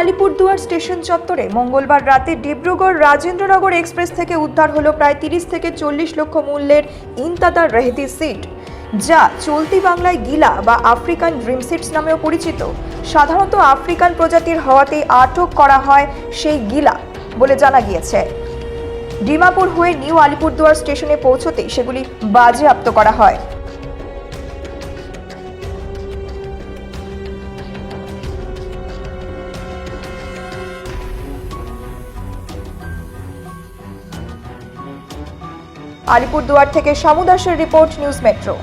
Alipurduar station চত্বরে মঙ্গলবার রাতে ডিব্রুগড় রাজেন্দ্রনগর এক্সপ্রেস থেকে উদ্ধার হলো প্রায় তিরিশ থেকে চল্লিশ লক্ষ মূল্যের ইনতাদার রেহতি সিট, যা চলতি বাংলায় গিলা বা আফ্রিকান ড্রিম সিটস নামেও পরিচিত। সাধারণত আফ্রিকান প্রজাতির হওয়াতেই আটক করা হয় সেই গিলা বলে জানা গিয়েছে। ডিমাপুর হয়ে নিউ আলিপুরদুয়ার স্টেশনে পৌঁছতেই সেগুলি বাজেয়াপ্ত করা হয়। আলিপুরদুয়ার থেকে সমুদাসের রিপোর্ট নিউজ মেট্রো।